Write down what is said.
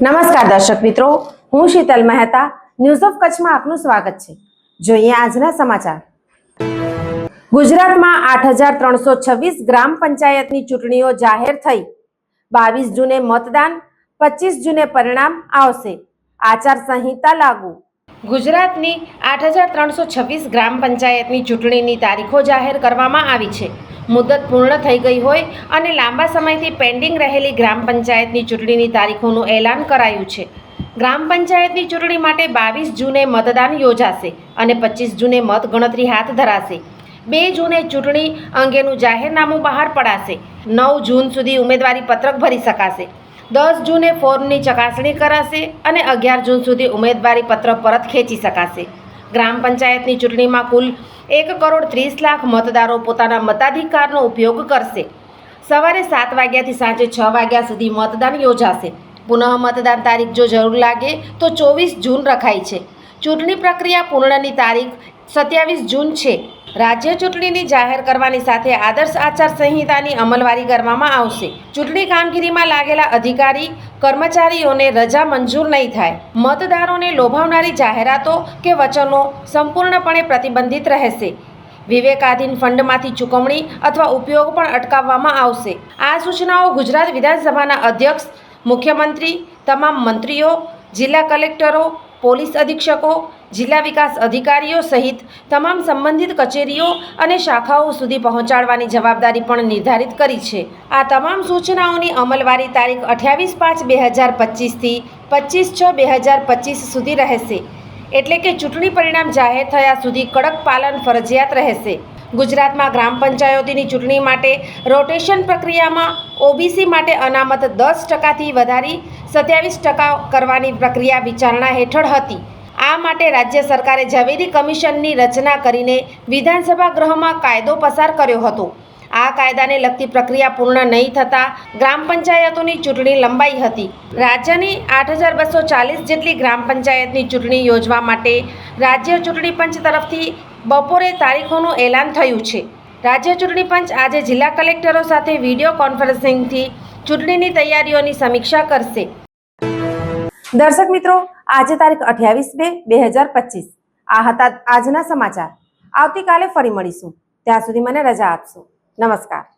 નમસ્કાર દર્શક મિત્રો, હું શીતલ મહેતા ન્યૂઝ ઓફ કચ્છમાં આપનું સ્વાગત છે. જોઈએ આજના સમાચાર. ગુજરાતમાં આઠ હજાર ત્રણસો છવ્વીસ ગ્રામ પંચાયતની ચૂંટણીઓ જાહેર થઈ. બાવીસ જૂને મતદાન, પચીસ જૂને પરિણામ આવશે. આચાર સંહિતા લાગુ. ગુજરાતની આઠ હજાર ત્રણસો છવ્વીસ ગ્રામ પંચાયતની ચૂંટણીની તારીખો જાહેર કરવામાં આવી છે. મુદત પૂર્ણ થઈ ગઈ હોય અને લાંબા સમયથી પેન્ડિંગ રહેલી ગ્રામ પંચાયતની ચૂંટણીની તારીખોનું એલાન કરાયું છે. ગ્રામ પંચાયતની ચૂંટણી માટે બાવીસ જૂને મતદાન યોજાશે અને પચીસ જૂને મત ગણતરી હાથ ધરાશે. બે જૂને ચૂંટણી અંગેનું જાહેરનામું બહાર પડાશે. નવ જૂન સુધી ઉમેદવારી પત્રક ભરી શકાશે. દસ જૂને ફોર્મની ચકાસણી કરાશે અને અગિયાર જૂન સુધી ઉમેદવારી પત્ર પરત ખેંચી શકાશે. ગ્રામ પંચાયતની ચૂંટણીમાં કુલ એક કરોડ ત્રીસ લાખ મતદારો પોતાના મતાધિકારનો ઉપયોગ કરશે. સવારે સાત વાગ્યાથી સાંજે છ વાગ્યા સુધી મતદાન યોજાશે. પુનઃ મતદાન તારીખ જો જરૂર લાગે તો ચોવીસ જૂન રખાઈ છે. ચૂંટણી પ્રક્રિયા પૂર્ણની તારીખ સત્યાવીસ જૂન છે. રાજ્ય ચૂંટણીની જાહેર કરવાની સાથે આદર્શ આચાર સંહિતાની અમલવારી કરવામાં આવશે. ચૂંટણી કામગીરીમાં લાગેલા અધિકારી, કર્મચારીઓને રજા મંજૂર નહીં થાય. મતદારોને લોભાવનારી જાહેરાતો કે વચનો સંપૂર્ણપણે પ્રતિબંધિત રહેશે. વિવેકાધીન ફંડમાંથી ચૂકવણી અથવા ઉપયોગ પણ અટકાવવામાં આવશે. આ સૂચનાઓ ગુજરાત વિધાનસભાના અધ્યક્ષ, મુખ્યમંત્રી, તમામ મંત્રીઓ, જિલ્લા કલેક્ટરો પોલીસ અધિક્ષકો, જિલ્લા વિકાસ અધિકારીઓ સહિત તમામ સંબંધિત કચેરીઓ અને શાખાઓ સુધી પહોંચાડવાની જવાબદારી પણ નિર્ધારિત કરી છે. આ તમામ સૂચનાઓની અમલવારી તારીખ અઠ્યાવીસ પાંચ બે હજાર પચીસથી પચીસ છ બે હજાર પચીસ સુધી રહેશે. એટલે કે ચૂંટણી પરિણામ જાહેર થયા સુધી કડક પાલન ફરજિયાત રહેશે. ગુજરાતમાં ગ્રામ પંચાયતોની ચૂંટણી માટે રોટેશન પ્રક્રિયામાં ઓબીસી માટે અનામત દસ ટકાથી વધારી સત્યાવીસ ટકા કરવાની પ્રક્રિયા વિચારણા હેઠળ હતી. આ માટે રાજ્ય સરકારે ઝવેરી કમિશનની રચના કરીને વિધાનસભા ગૃહમાં કાયદો પસાર કર્યો હતો. આ કાયદાને લગતી પ્રક્રિયા પૂર્ણ નહીં થતાં ગ્રામ પંચાયતોની ચૂંટણી લંબાઈ હતી. રાજ્યની આઠ હજાર બસો ચાલીસ જેટલી ગ્રામ પંચાયતની ચૂંટણી યોજવા માટે રાજ્ય ચૂંટણી પંચ તરફથી બપોરે તારીખોનું એલાન થયું છે. રાજ્ય ચૂંટણી પંચ આજે જિલ્લા કલેક્ટરો સાથે વીડિયો કોન્ફરન્સિંગથી ચૂંટણીની તૈયારીઓની સમીક્ષા કરશે. દર્શક મિત્રો, આજે તારીખ અઠ્યાવીસ બે બે હજાર પચીસ. આ હતા આજના સમાચાર. આવતીકાલે ફરી મળીશું. ત્યાં સુધી મને રજા આપશો. નમસ્કાર.